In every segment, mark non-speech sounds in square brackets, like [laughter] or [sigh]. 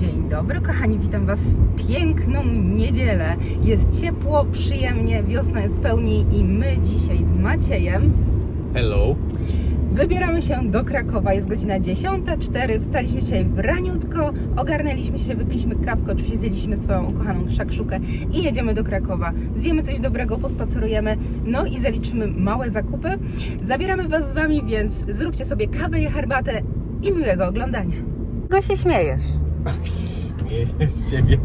Dzień dobry, kochani, witam Was w piękną niedzielę. Jest ciepło, przyjemnie, wiosna jest w pełni i my dzisiaj z Maciejem Hello. wybieramy się do Krakowa. Jest godzina 10.04, wstaliśmy dzisiaj w raniutko, ogarnęliśmy się, wypiliśmy kawkę, oczywiście zjedliśmy swoją ukochaną szakszukę i jedziemy do Krakowa. Zjemy coś dobrego, pospacerujemy, no i zaliczymy małe zakupy. Zabieramy Was z Wami, więc zróbcie sobie kawę i herbatę i miłego oglądania. Go się śmiejesz. Śmieję z ciebie,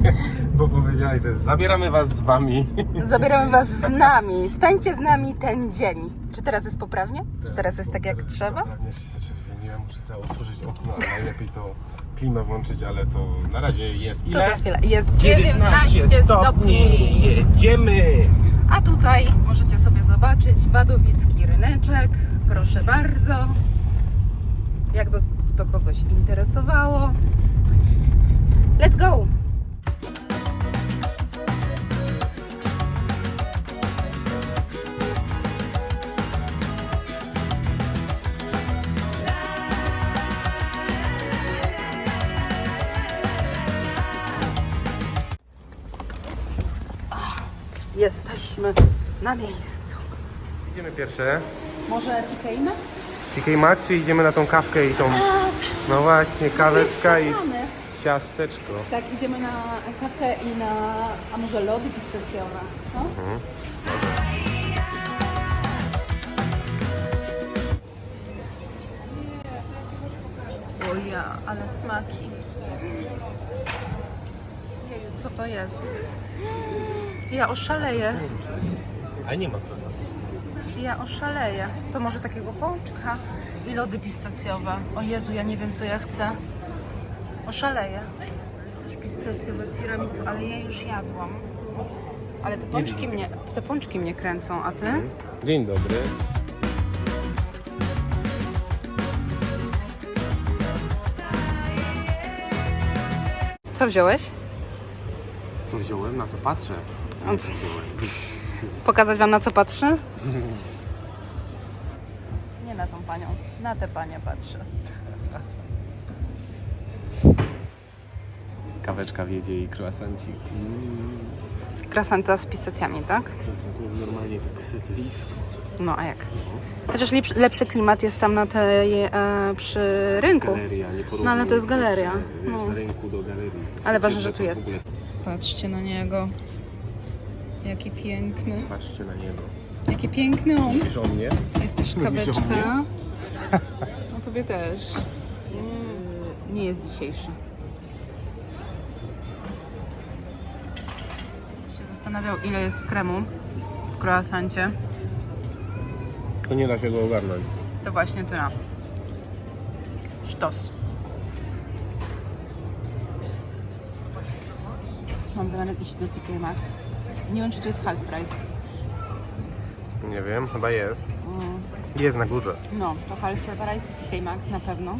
bo powiedziałeś, że zabieramy was z wami. Zabieramy Was z nami. Spędźcie z nami ten dzień. Czy teraz jest poprawnie? Czy teraz jest tak jak trzeba? Pewnie się zaczerwieniłem, muszę sobie otworzyć okno, ale najlepiej to klimę włączyć, ale to na razie jest To ile? za chwilę. Jest 19 stopni. Jedziemy! A tutaj możecie sobie zobaczyć Wadowicki ryneczek. Proszę bardzo. Jakby to kogoś interesowało. Let's go! Jesteśmy na miejscu. Idziemy pierwsze. Może TK Maxx? TK Maxx czy idziemy na tą kawkę i tą... No właśnie, kaweczka i. ciasteczko. Tak, idziemy na kawę i na, a może lody pistacjowe, no? O ja, ale smaki. Jeju, co to jest? Ja oszaleję, A nie ma krasantów. ja oszaleję. To może takiego pączka i lody pistacjowe. O Jezu, ja nie wiem co ja chcę. Oszaleję. Jest też pistacjowe tiramisu, ale ja już jadłam. Ale te pączki mnie, te pączki mnie kręcą, a ty? Dzień dobry. Co wziąłeś? Co wziąłem? Na co patrzę? A co? Pokazać wam na co patrzę? [laughs] Nie na tą panią, na tę panię patrzę. Kaweczka wiedzie i croissanci. Krasanta z pistacjami, tak? No to normalnie tak sycylijsko. No a jak? Chociaż lepszy, lepszy klimat jest tam na tej, e, przy rynku. Galeria, nie No ale to jest galeria. Wiesz, No. Z rynku do galerii. Ale ważne, Wiesz, że tu w jest. ogóle- Patrzcie na niego. Jaki piękny. Patrzcie na niego. Jaki piękny on. Mówisz o mnie? Jest też Mówisz o kaweczka. [laughs] No tobie też. Mm, Nie jest dzisiejszy. Zastanawiał ile jest kremu w croissancie. To nie da się go ogarnąć. To właśnie tyle. Sztos. Mam zamiar iść do TK Maxx. Nie wiem czy to jest half price. Nie wiem, chyba jest. Jest na górze. No, to half price TK Maxx na pewno.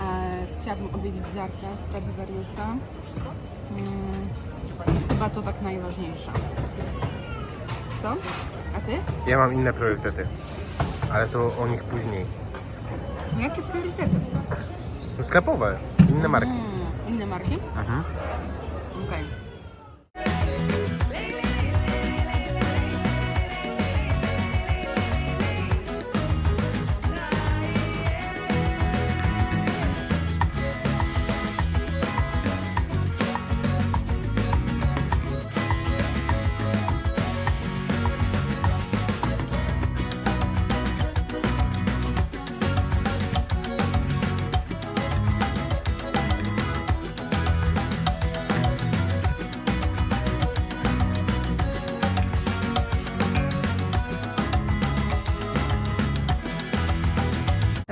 E, chciałabym odwiedzić Zarka Stradivariusa. Mm, chyba to tak najważniejsze. Co? A ty? Ja mam inne priorytety. Ale to o nich później. Jakie priorytety? No sklepowe, inne marki. Mm, inne marki? Mhm. Okej.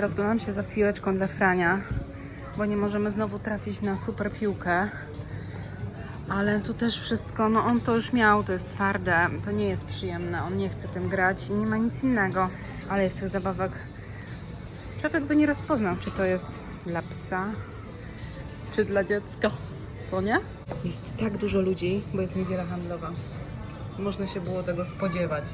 Rozglądam się za piłeczką dla Frania, bo nie możemy znowu trafić na super piłkę. Ale tu też wszystko, no on to już miał, to jest twarde, to nie jest przyjemne, on nie chce tym grać i nie ma nic innego. Ale jest tych zabawek. Człowiek by nie rozpoznał, czy to jest dla psa, czy dla dziecka. Co nie? Jest tak dużo ludzi, bo jest niedziela handlowa. Można się było tego spodziewać.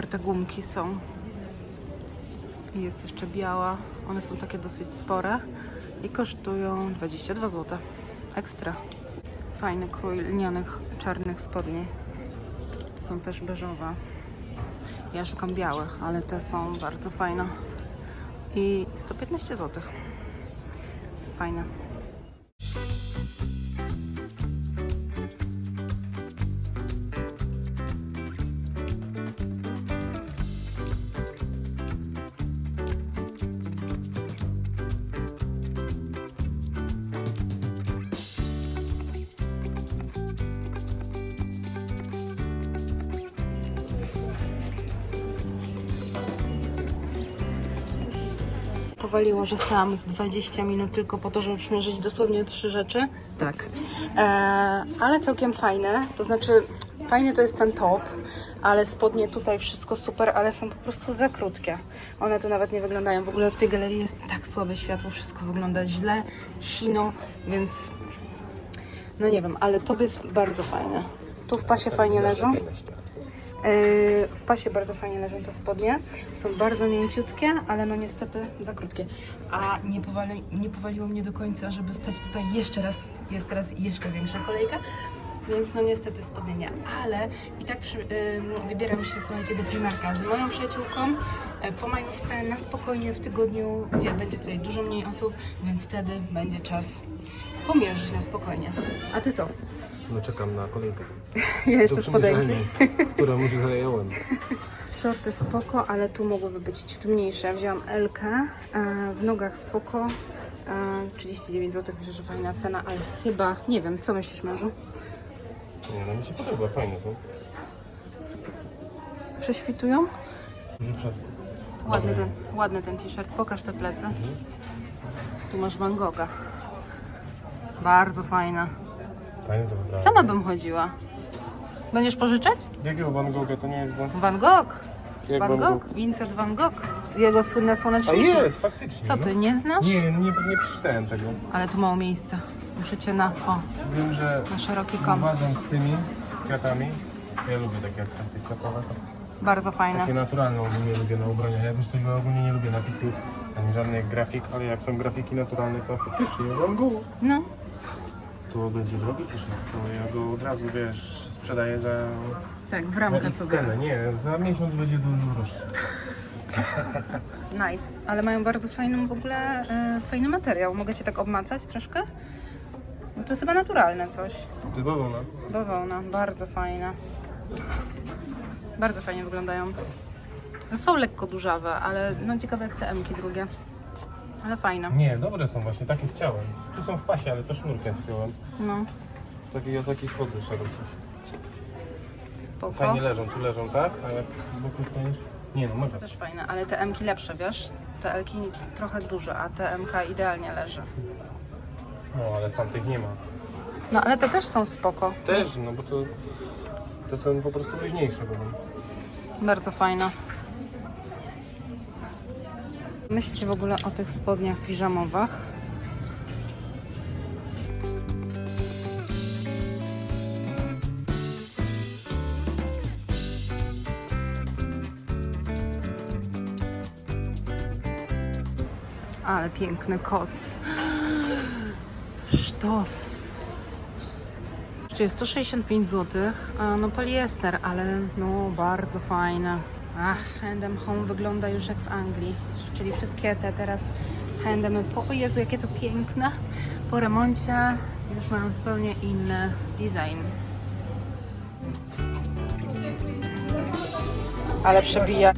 Super te gumki są. I jest jeszcze biała. One są takie dosyć spore i kosztują 22 zł. Ekstra. Fajny krój lnianych czarnych spodni. Są też beżowe. Ja szukam białych, ale te są bardzo fajne. I 115 zł. Fajne. Powaliło, że stałam z 20 minut tylko po to, żeby przymierzyć dosłownie trzy rzeczy. Tak. E, ale całkiem fajne. To znaczy, fajny to jest ten top, ale spodnie tutaj wszystko super, ale są po prostu za krótkie. One tu nawet nie wyglądają. W ogóle w tej galerii jest tak słabe światło, wszystko wygląda źle, sino, więc no nie wiem, ale top jest bardzo fajny. Tu w pasie fajnie leżą. Yy, W pasie bardzo fajnie leżą te spodnie. Są bardzo mięciutkie, ale no niestety za krótkie. A nie, powali, nie powaliło mnie do końca, żeby stać tutaj jeszcze raz. Jest teraz jeszcze większa kolejka. Więc no niestety spodnie nie. Ale i tak przy, yy, wybieram się, słuchajcie, do Primarka z moją przyjaciółką yy, po majówce na spokojnie w tygodniu, gdzie będzie tutaj dużo mniej osób, więc wtedy będzie czas pomierzyć na spokojnie. A ty co? No czekam na kolejkę. Ja jeszcze spodenki. przymierzenia, którą już zająłem. Shorty spoko, ale tu mogłyby być ciut mniejsze. Wzięłam L, e, w nogach spoko. E, 39 zł, myślę, że fajna cena, ale chyba, nie wiem, co myślisz mężu? Nie, no mi się podoba, fajne są. Prześwitują? Duży. Ładny ten, ładny ten t-shirt, pokaż te plecy. Tu masz Van Gogha. Bardzo fajna. Fajnie to wybrałem. Sama bym chodziła. Będziesz pożyczać? Jakiego Van Gogha to nie jest Van Van Gogh. Jak Van Van Gogh, Vincent Van Gogh. Jego słynne A słoneczniki. jest, faktycznie. Co ty, no. nie znasz? Nie, nie, nie przeczytałem tego. Ale tu mało miejsca. Muszę cię na, o, Wiem, że na szeroki kąt. uważam z tymi, z kwiatami. Ja lubię takie akcenty kwiatowe. Bardzo fajne. Takie naturalne ogólnie lubię na ubraniach. Coś bo ogólnie nie lubię napisów, ani żadnych grafik, ale jak są grafiki naturalne, to faktycznie Van Gogh. No, To będzie drogi t-shirt, to ja go od razu, wiesz, sprzedaję za, tak, w za ramkę X sobie. cenę. Nie, za miesiąc będzie dużo droższy. Nice. Ale mają bardzo fajną w ogóle, e, fajny materiał. Mogę cię tak obmacać troszkę? No to jest chyba naturalne coś. Ty bawełna. Bawełna, bardzo fajne. Bardzo fajnie wyglądają. No są lekko durzawe, ale no ciekawe jak te M-ki drugie. Ale fajne. Nie, dobre są właśnie, takie chciałem. Tu są w pasie, ale to sznurkiem spiąłem. No, Taki, ja taki chodzę szeroki. spoko. Fajnie leżą, tu leżą, tak? A jak z boku stoisz? Nie no, mega. Też fajne, ale te M-ki lepsze, wiesz? Te L-ki trochę duże, a te M-ka idealnie leży. No, ale tamtych nie ma. No ale te też są spoko. Też, no bo to... Te są po prostu luźniejsze będą. Bardzo fajna. Myślicie w ogóle o tych spodniach piżamowych? Ale piękny koc. Sztos. Czyli 165 zł. No poliester, ale no bardzo fajne. Ach, H&M Home wygląda już jak w Anglii. Czyli wszystkie te teraz H&M po... O Jezu, jakie to piękne. Po remoncie już mają zupełnie inny design. Ale przebija.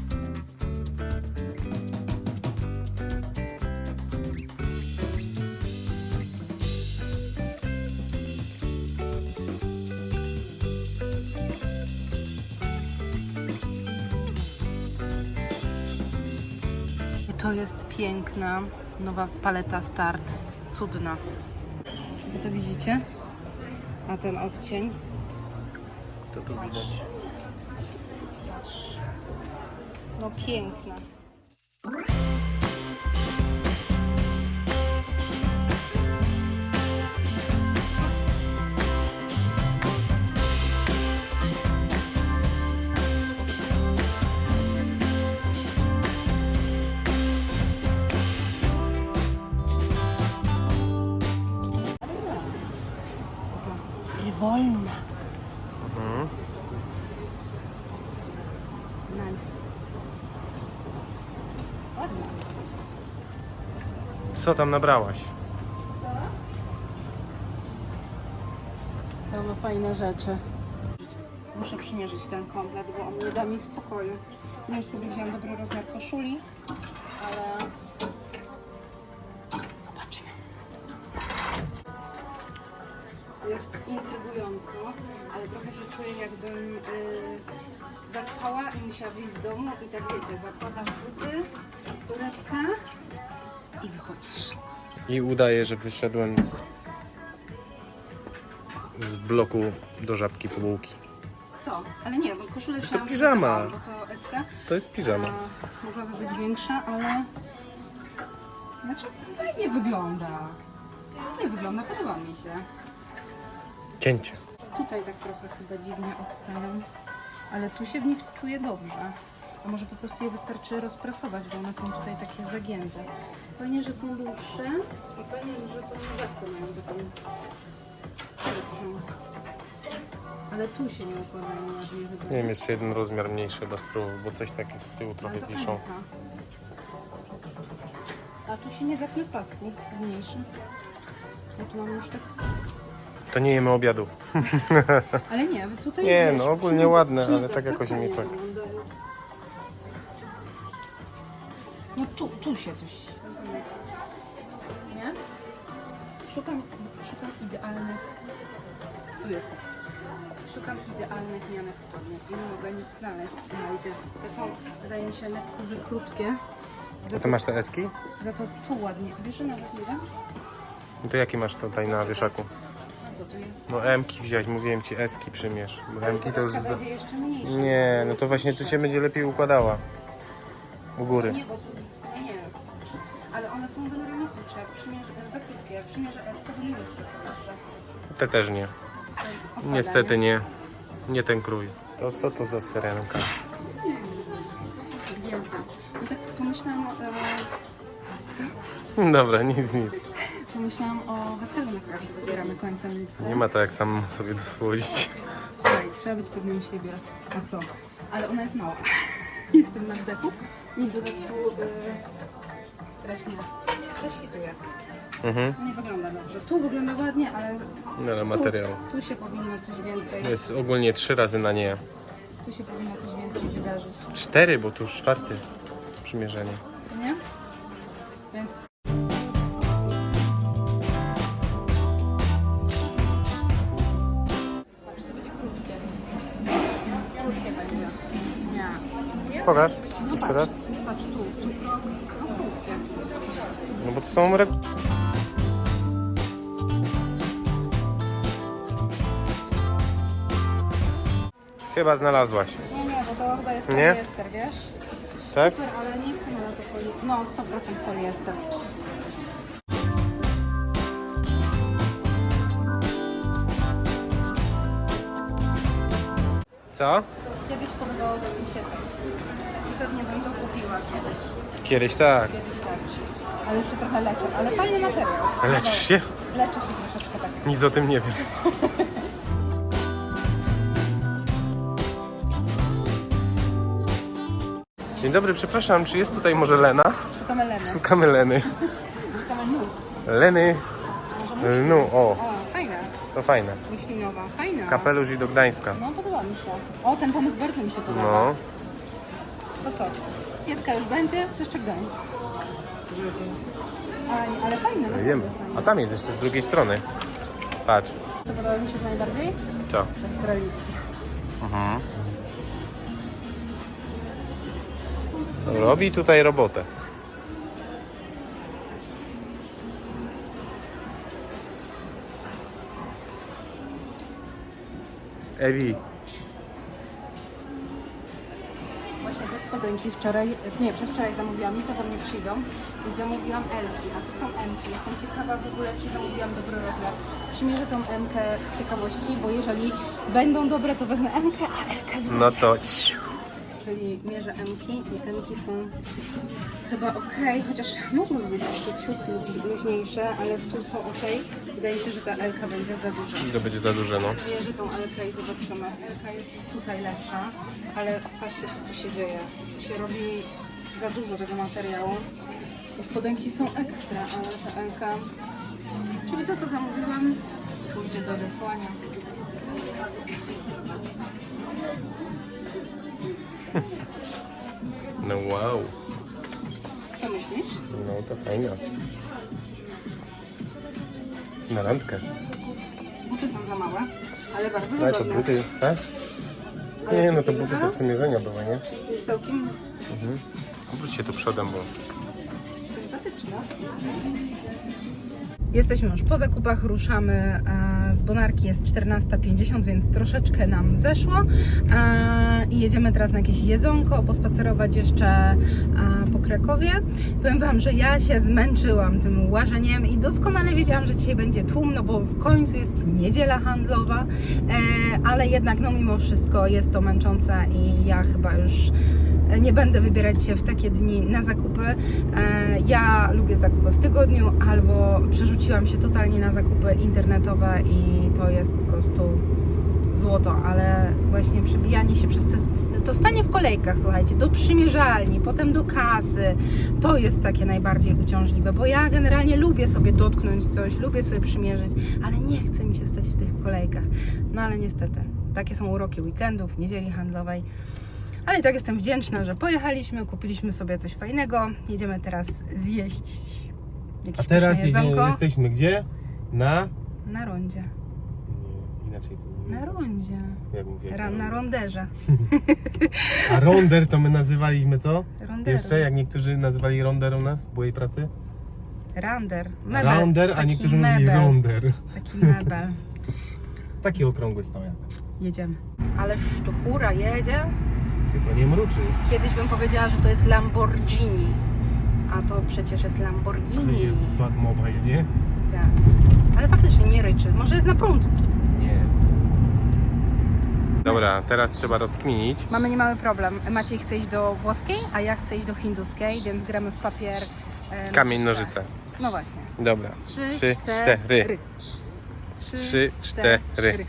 Piękna nowa paleta Start. Cudna. Wy to widzicie? A ten odcień? To tu widać. No piękna. Co tam nabrałaś? Same fajne rzeczy. Muszę przymierzyć ten komplet, bo on nie da mi spokoju. Nie wiem, czy sobie wziąłem dobry rozmiar koszuli, ale zobaczymy. Jest intrygująco, ale trochę się czuję jakbym yy, zaspała i musiała wyjść z domu i tak wiecie, zakładasz buty, torebkę i wychodzisz. I udaję, że wyszedłem z, z bloku do żabki po bułki. Co? Ale nie, bo koszulę chciałam piżama. Bo to SK. To jest piżama. A, mogłaby być większa, ale... Znaczy, fajnie wygląda. Fajnie wygląda, podoba mi się. Cięcie. Tutaj tak trochę chyba dziwnie odstają, ale tu się w nich czuję dobrze. A może po prostu je wystarczy rozprasować, bo one są tutaj takie zagięte. Fajnie, że są dłuższe i fajnie, że tą nowetkę mają taką. Ale tu się nie układają ładnie chyba. Nie wiem, jeszcze jeden rozmiar mniejszy do spróbować, bo coś takie z tyłu trochę Ale to piszą. A tu się nie zapnie w pasku, mniejszy. Ja tu mam już tak... To nie jemy obiadu. [laughs] Ale nie, tutaj... Nie, no, ogólnie ładne, ale tak jakoś mi tak. No tu, tu się coś... Nie? Szukam, szukam idealnych... Tu jest. Szukam idealnych mianek spodni i nie mogę nic znaleźć znajdzie. Te są, wydaje mi się, lekko za krótkie. Za A ty masz te eski? Za to tu ładnie. Wiesz, że nawet nie wiem? No to jaki masz tutaj na wieszaku? A co tu jest? No M-ki wziąć, mówiłem ci eski przymierz. Bo M-ki to już... Zda... będzie jeszcze mniejsza. Nie, no to właśnie tu się będzie lepiej układała. U góry. Nie, bo tu, krótsze, jak przymierz, za krótkie. Jak przymierzę S, to będą jeszcze krótsze. Te też nie. Niestety nie. Nie ten krój. To co to za syrenka? Gwiazda. No tak pomyślałam, e, Dobra, nic, nic. pomyślałam o weselu, na które się wybieramy końcem lipca. Nie ma to jak sam sobie dosłodzić. Słuchaj, trzeba być pewnym siebie. A co? Ale ona jest mała. [laughs] Jestem na wdechu i w dodatku e, strasznie prześwituje. Mhm. Nie wygląda dobrze. Tu wygląda ładnie, ale No ale materiał. Tu, tu się powinno coś więcej. Jest ogólnie trzy razy na nie. Tu się powinno coś więcej wydarzyć. Cztery, bo tu już czwarty przymierzenie. Co nie? Więc. Patrz, to będzie krótkie. Krótkie będzie. Nie. Pokaż. No Jeszcze raz. Patrz tu. No krótkie. No bo to są... Re... Chyba znalazłaś. Nie, nie, bo to chyba jest Nie? poliester, wiesz? Tak? Super, ale nie chcę na to poliester. No, 100% poliester. Co? Kiedyś podobałoby mi się to. I pewnie bym to kupiła kiedyś. Kiedyś tak. Kiedyś tak. Ale już się trochę leczę. Ale fajny materiał. Leczysz się? Leczę się troszeczkę tak. Nic o tym nie wiem. [laughs] Dzień dobry, przepraszam, czy jest tutaj może Lena? Szukamy Leny. Szukamy Leny. [laughs] Szukamy nóg. Leny. No, o, O, fajna. to fajne. Muślinowa. Fajna. Kapelusz i do Gdańska. No, podoba mi się. O, ten pomysł bardzo mi się podoba. No. To co? Jedka już będzie, to jeszcze Gdańsk. Ale, ale fajne. Jemy. fajne. A tam jest jeszcze z drugiej strony. Patrz. Co podoba mi się najbardziej? Co? Australicy. Mhm. Robi tutaj robotę. Ewi, spodenki wczoraj, nie, przedwczoraj zamówiłam to do mnie przyjdą. I zamówiłam Elki, a tu są Mki. Jestem ciekawa w ogóle, czy zamówiłam dobry rozmiar. Przymierzę tą Mkę z ciekawości, bo jeżeli będą dobre, to wezmę Mkę, a Elkę zwrócę. no to czyli mierzę Mki i Mki są chyba ok, chociaż mogłyby być jeszcze ciut luźniejsze, ale tu są ok. Wydaje mi się, że ta Elka będzie za duża. To będzie za duże, no. Mierzę tą Elkę i zobaczymy. Elka jest tutaj lepsza, ale patrzcie co tu się dzieje. Tu się robi za dużo tego materiału. Te spodenki są ekstra, ale ta Elka, czyli to co zamówiłam, pójdzie do wysłania. Wow. Co myślisz? No to fajnie. Na randkę. Buty są za małe, ale bardzo Ale to wygodne. buty, tak? Ale Nie, no to buty do przymierzenia były, nie? Jest całkiem Obróć się tu przodem, bo... sympatyczna. Jesteśmy już po zakupach, ruszamy e, z Bonarki, jest 14.50, więc troszeczkę nam zeszło e, i jedziemy teraz na jakieś jedzonko, pospacerować jeszcze e, po Krakowie. Powiem Wam, że ja się zmęczyłam tym łażeniem i doskonale wiedziałam, że dzisiaj będzie tłum, no bo w końcu jest niedziela handlowa, ale jednak no mimo wszystko jest to męczące i ja chyba już nie będę wybierać się w takie dni na zakupy. E, Ja lubię zakupy w tygodniu albo przerzuciłam się totalnie na zakupy internetowe i to jest po prostu złoto, ale właśnie przebijanie się przez te, to stanie w kolejkach, słuchajcie, do przymierzalni, potem do kasy, to jest takie najbardziej uciążliwe, bo ja generalnie lubię sobie dotknąć coś, lubię sobie przymierzyć, ale nie chce mi się stać w tych kolejkach. No ale niestety, takie są uroki weekendów, niedzieli handlowej. Ale i tak jestem wdzięczna, że pojechaliśmy, kupiliśmy sobie coś fajnego. Jedziemy teraz zjeść jakieś A teraz pyszne jedziemy, jedzonko jesteśmy gdzie? Na... na rondzie. Nie, inaczej to nie Na rondzie. Jak mówię? Ra, na ronderze. [laughs] A ronder to my nazywaliśmy co? Ronderu. Jeszcze, jak niektórzy nazywali ronder u nas w byłej pracy? Rander. Mebel. Rounder, a Taki niektórzy mówili mebel. ronder. Taki mebel. [laughs] Taki okrągły stojak. Jedziemy. Ale sztufura jedzie. Tylko nie mruczy. Kiedyś bym powiedziała, że to jest Lamborghini. A to przecież jest Lamborghini. Jest Batmobile, nie? Tak. Ale faktycznie nie ryczy. Może jest na prąd. Nie. Dobra, teraz trzeba rozkminić. Mamy niemały problem. Maciej chce iść do włoskiej, a ja chcę iść do hinduskiej, więc gramy w papier. e, Kamień, nożyce. No właśnie. Dobra. Trzy, Trzy, cztery. cztery. Trzy, cztery.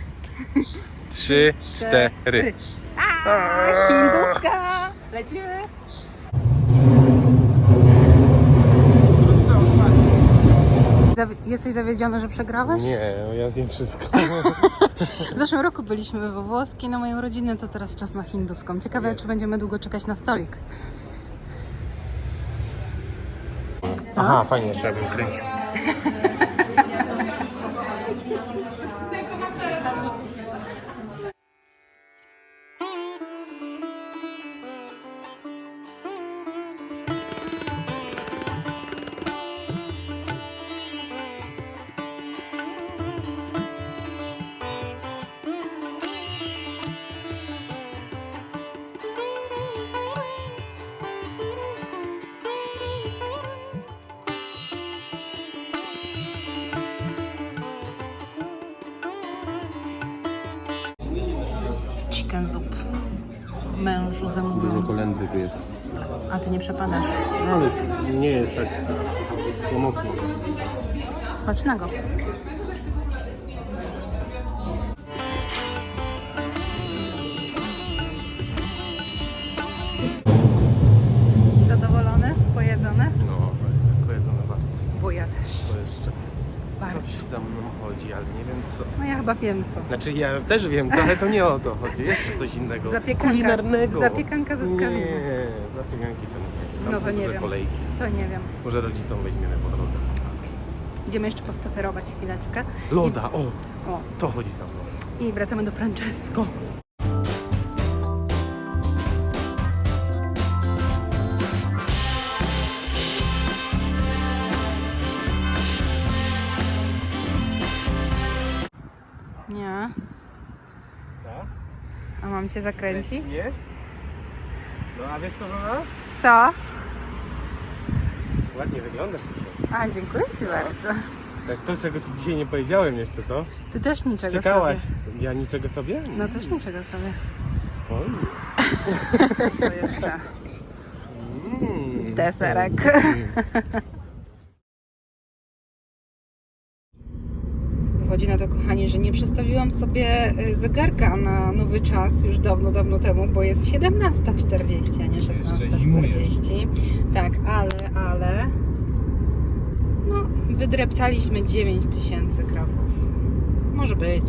Trzy, cztery. A, hinduska! Lecimy! Zawi- Jesteś zawiedziony, że przegrałeś? Nie, ja zjem wszystko. [laughs] W zeszłym roku byliśmy we włoskiej na moją rodzinę, to teraz czas na hinduską. Ciekawe, czy będziemy długo czekać na stolik. Aha, fajnie, trzeba bym kręcił. [laughs] ty nie przepadasz. Ale nie jest tak to mocno. Smacznego. Zadowolony? Pojedzony? No, to jest tylko jedzone bardzo. Bo ja też. To jeszcze Bardzo. coś za mną chodzi, ale nie wiem co. No ja chyba wiem co. Znaczy ja też wiem, ale to nie o to chodzi. Jeszcze coś innego. Zapiekanka. Kulinarnego. Zapiekanka ze skawiny. Nie, zapiekanki to nie. Tam No są to nie duże wiem. kolejki. To nie wiem. Może rodzicom weźmiemy po drodze. Idziemy jeszcze pospacerować chwileczkę. Loda, o, O, to chodzi za mną. i wracamy do Francesco. Nie. Co? A mam cię zakręcić? Nie? No a wiesz co, żona? Co? Ładnie wyglądasz dzisiaj. A, dziękuję ci No. bardzo. To jest to, czego ci dzisiaj nie powiedziałem jeszcze, co? Ty też niczego Czekałaś. sobie. Ja niczego sobie? No też niczego sobie. Oj. [laughs] To jeszcze Mm. deserek. Wychodzi na to, kochani, że nie przestawiłam sobie y, zegarka na nowy czas już dawno, dawno temu, bo jest 17.40, a nie Jeszcze zimujesz. 16.40. Tak, ale, ale... No, wydreptaliśmy 9000 kroków. Może być.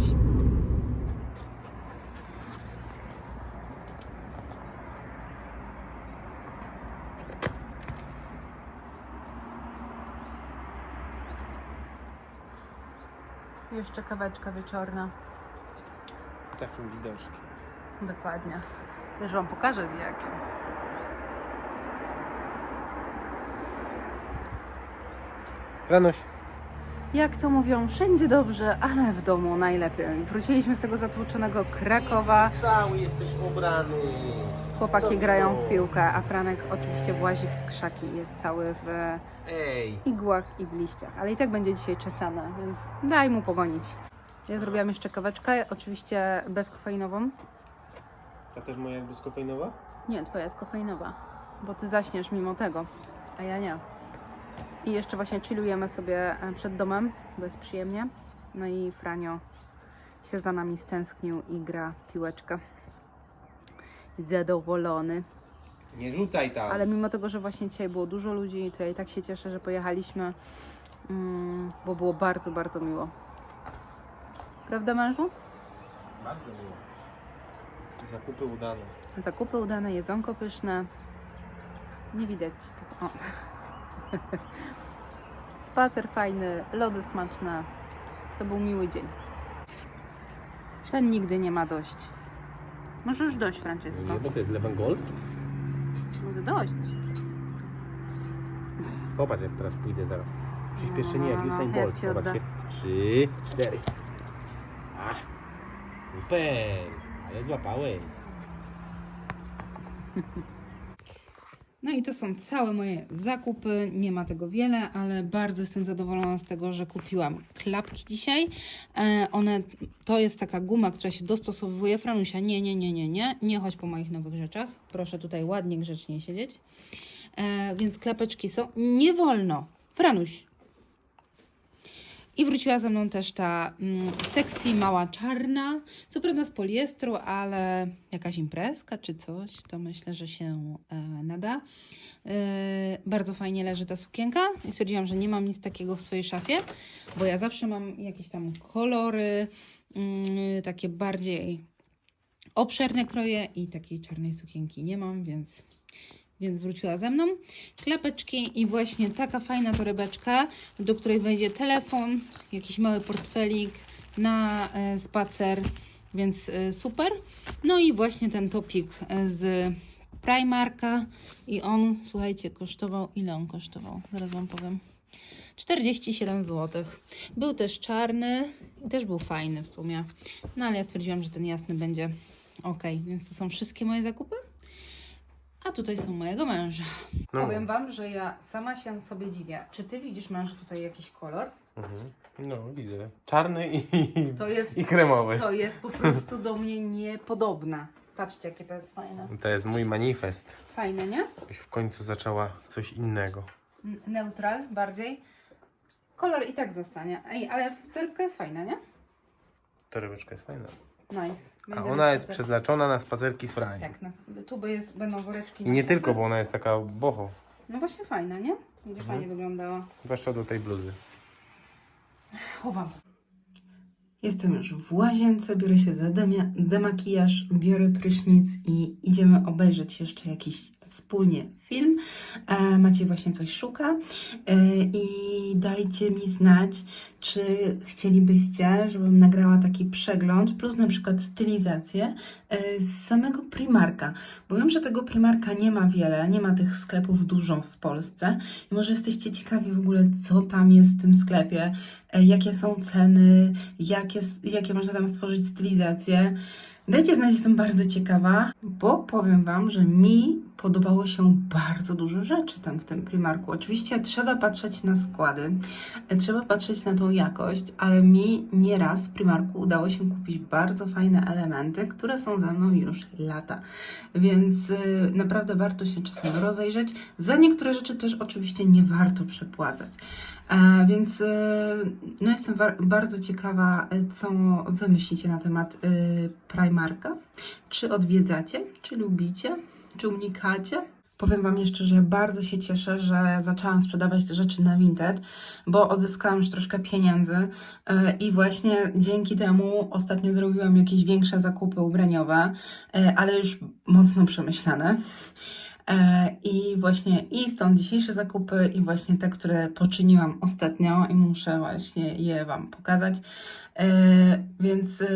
Jeszcze kaweczka wieczorna. Z takim widoczkiem. Dokładnie. Już Wam pokażę z jakim. Ranuś. Jak to mówią, wszędzie dobrze, ale w domu najlepiej. Wróciliśmy z tego zatłoczonego Krakowa. Cały jesteś ubrany. Chłopaki grają w piłkę, a Franek oczywiście włazi w krzaki. Jest cały w Ej, igłach i w liściach. Ale i tak będzie dzisiaj czesany, więc daj mu pogonić. Ja zrobiłam jeszcze kaweczkę, oczywiście bezkofeinową. Ta też moja jakby skofeinowa? Nie, twoja jest kofeinowa, bo ty zaśniesz mimo tego, a ja nie. I jeszcze właśnie chillujemy sobie e, przed domem, bo jest przyjemnie. No i Franio się za nami stęsknił i gra w piłeczkę. Zadowolony. nie rzucaj tam. Ale mimo tego, że właśnie dzisiaj było dużo ludzi, to ja i tak się cieszę, że pojechaliśmy, mm, bo było bardzo, bardzo miło. Prawda mężu? Bardzo miło. Zakupy udane. Zakupy udane, jedzonko pyszne. Nie widać. O. [laughs] Spacer fajny, lody smaczne. To był miły dzień. Ten nigdy nie ma dość. Może już dość, Francesco. Nie, bo to jest Lewandowski. Może dość. Popatrz jak teraz pójdę zaraz. Przyspieszenie jak No, no, Usain jak Bolt. ci odda. Zobaczcie. Trzy, cztery. Ach, super. Ale złapałeś. [laughs] I to są całe moje zakupy. Nie ma tego wiele, ale bardzo jestem zadowolona z tego, że kupiłam klapki dzisiaj. E, one, to jest taka guma, która się dostosowuje. Franusia, nie, nie, nie, nie, nie. Nie chodź po moich nowych rzeczach. Proszę tutaj ładnie, grzecznie siedzieć. E, więc klapeczki są. Nie wolno. Franuś, i wróciła ze mną też ta mm, sexy mała czarna, co prawda z poliestru, ale jakaś imprezka czy coś, to myślę, że się e, nada. E, bardzo fajnie leży ta sukienka i stwierdziłam, że nie mam nic takiego w swojej szafie, bo ja zawsze mam jakieś tam kolory, mm, takie bardziej obszerne kroje i takiej czarnej sukienki nie mam, więc więc wróciła ze mną. Klapeczki i właśnie taka fajna torebeczka, do której wejdzie telefon, jakiś mały portfelik na e, spacer, więc e, super. No i właśnie ten topik e, z Primarka i on, słuchajcie, kosztował, ile on kosztował? Zaraz Wam powiem. 47 zł. Był też czarny i też był fajny w sumie. No ale ja stwierdziłam, że ten jasny będzie ok, więc to są wszystkie moje zakupy. A tutaj są mojego męża. No. Powiem Wam, że ja sama się sobie dziwię. Czy Ty widzisz mężu tutaj jakiś kolor? Mhm. No, widzę. Czarny i, [laughs] To jest, i kremowy. to jest po prostu do mnie niepodobne. Patrzcie, jakie to jest fajne. To jest mój manifest. Fajne, nie? Byś w końcu zaczęła coś innego. N- Neutral bardziej. Kolor i tak zostanie. Ej, ale torebka jest fajna, nie? Torebeczka jest fajna. Nice. A Będzie ona na jest spacer. przeznaczona na spacerki z Franiem. Tak, na, tu by jest, będą woreczki. I na nie kupę. tylko, bo ona jest taka boho. No właśnie fajna, nie? Będzie Mhm. fajnie wyglądała. Zwłaszcza do tej bluzy. Chowam. Jestem już w łazience, biorę się za demia- demakijaż, biorę prysznic i idziemy obejrzeć jeszcze jakiś wspólnie film. E, Maciej właśnie coś szuka e, i dajcie mi znać, czy chcielibyście, żebym nagrała taki przegląd, plus na przykład stylizację e, z samego Primarka, bo wiem, że tego Primarka nie ma wiele, nie ma tych sklepów dużo w Polsce i może jesteście ciekawi w ogóle, co tam jest w tym sklepie, jakie są ceny, jakie, jakie można tam stworzyć stylizacje. Dajcie znać, jestem bardzo ciekawa, bo powiem Wam, że mi podobało się bardzo dużo rzeczy tam w tym Primarku. Oczywiście trzeba patrzeć na składy, trzeba patrzeć na tą jakość, ale mi nieraz w Primarku udało się kupić bardzo fajne elementy, które są ze mną już lata. Więc y, naprawdę warto się czasem rozejrzeć. Za niektóre rzeczy też oczywiście nie warto przepłacać. Więc y, no jestem bardzo ciekawa, y, co Wy myślicie na temat y, Primarka. Czy odwiedzacie, czy lubicie, czy unikacie? Powiem Wam jeszcze, że bardzo się cieszę, że zaczęłam sprzedawać te rzeczy na Vinted, bo odzyskałam już troszkę pieniędzy i właśnie dzięki temu ostatnio zrobiłam jakieś większe zakupy ubraniowe, ale już mocno przemyślane. E, I właśnie i stąd dzisiejsze zakupy i właśnie te, które poczyniłam ostatnio i muszę właśnie je Wam pokazać. E, Więc e,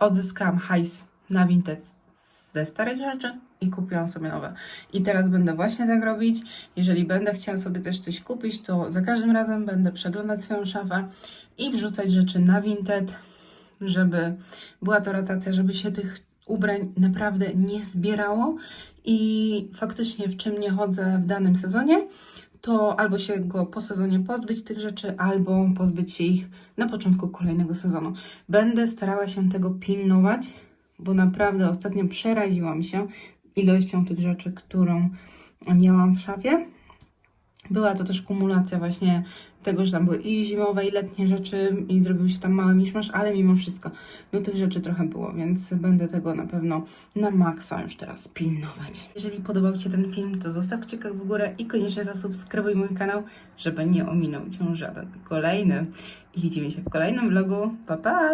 odzyskałam hajs na Vinted ze starych rzeczy i kupiłam sobie nowe. I teraz będę właśnie tak robić. Jeżeli będę chciała sobie też coś kupić, to za każdym razem będę przeglądać swoją szafę i wrzucać rzeczy na Vinted, żeby była to rotacja, żeby się tych ubrań naprawdę nie zbierało i faktycznie w czym nie chodzę w danym sezonie, to albo się go po sezonie pozbyć tych rzeczy, albo pozbyć się ich na początku kolejnego sezonu. Będę starała się tego pilnować, bo naprawdę ostatnio przeraziłam się ilością tych rzeczy, którą miałam w szafie. Była to też kumulacja właśnie tego, że tam były i zimowe, i letnie rzeczy i zrobił się tam mały miszmasz, ale mimo wszystko, no tych rzeczy trochę było, więc będę tego na pewno na maksa już teraz pilnować. Jeżeli podobał Ci ten film, to zostaw kciuka w górę i koniecznie zasubskrybuj mój kanał, żeby nie ominął Cię żaden kolejny. I widzimy się w kolejnym vlogu. Pa, pa!